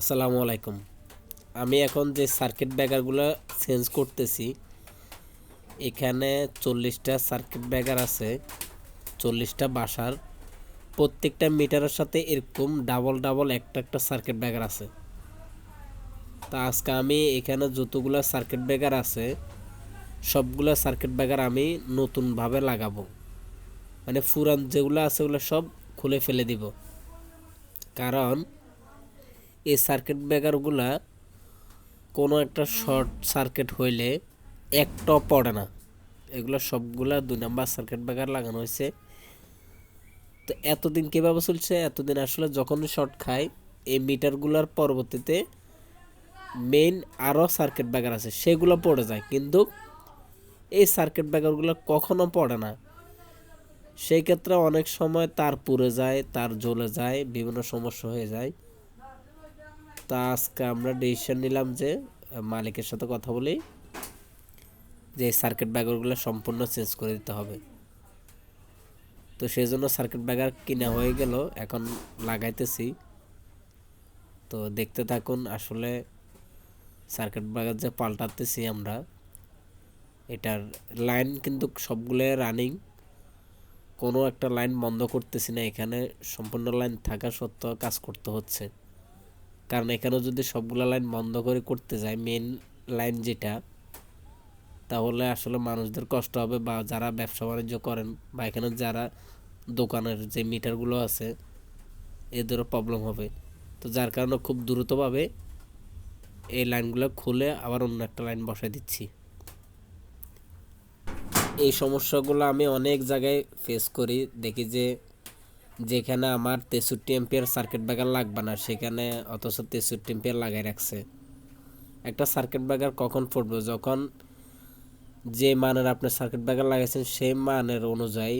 আসসালামু আলাইকুম। আমি এখন যে সার্কিট ব্রেকারগুলো চেঞ্জ করতেছি, এখানে চল্লিশটা সার্কিট ব্রেকার আছে, চল্লিশটা বাসার, প্রত্যেকটা মিটারের সাথে এরকম ডাবল ডাবল একটা একটা সার্কিট ব্রেকার আছে। তা আজকে আমি এখানে যতগুলো সার্কিট ব্রেকার আছে, সবগুলো সার্কিট ব্রেকার আমি নতুনভাবে লাগাবো। মানে পুরান যেগুলো আছে ওগুলো সব খুলে ফেলে দিব। কারণ এই সার্কিট ব্রেকারগুলা কোনো একটা শর্ট সার্কিট হইলে একটাও পড়ে না। এগুলো সবগুলা দুই নাম্বার সার্কিট ব্রেকার লাগানো হয়েছে। তো এতদিন কীভাবে চলছে? এতদিন আসলে যখনই শর্ট খায়, এই মিটারগুলোর পরবর্তীতে মেইন আরও সার্কিট ব্রেকার আছে, সেগুলো পড়ে যায়। কিন্তু এই সার্কিট ব্রেকারগুলো কখনো পড়ে না। সেই ক্ষেত্রে অনেক সময় তার পুড়ে যায়, তার জ্বলে যায়, বিভিন্ন সমস্যা হয়ে যায়। তা আজকে আমরা ডিসিশন নিলাম যে, মালিকের সাথে কথা বলি, যে এই সার্কিট ব্রেকারগুলো সম্পূর্ণ চেঞ্জ করে দিতে হবে। তো সেই জন্য সার্কিট ব্রেকার কিনা হয়ে গেল, এখন লাগাইতেছি। তো দেখতে থাকুন আসলে সার্কিট ব্রেকার যে পাল্টাতেছি আমরা, এটার লাইন কিন্তু সবগুলো রানিং কোনো একটা লাইন বন্ধ করতেছি না, এখানে সম্পূর্ণ লাইন থাকা সত্ত্বেও কাজ করতে হচ্ছে। কারণ এখানে যদি সবগুলো লাইন বন্ধ করে করতে যায় মেন লাইন যেটা, তাহলে আসলে মানুষদের কষ্ট হবে বা যারা ব্যবসা বাণিজ্য করেন বা এখানে যারা দোকানের যে মিটারগুলো আছে, এদেরও প্রবলেম হবে। তো যার কারণে খুব দ্রুতভাবে এই লাইনগুলো খুলে আবার অন্য একটা লাইন বসাই দিচ্ছি। এই সমস্যাগুলো আমি অনেক জায়গায় ফেস করি, দেখি যে যেখানে আমার তেষট্টি এম্পিয়ার সার্কিট ব্রেকার লাগবে না, সেখানে অথচ তেষট্টি এম্পিয়ার লাগাই রাখছে। একটা সার্কিট ব্রেকার কখন পড়বে যখন যে মানের আপনি সার্কিট ব্রেকার লাগাইছেন, সেই মানের অনুযায়ী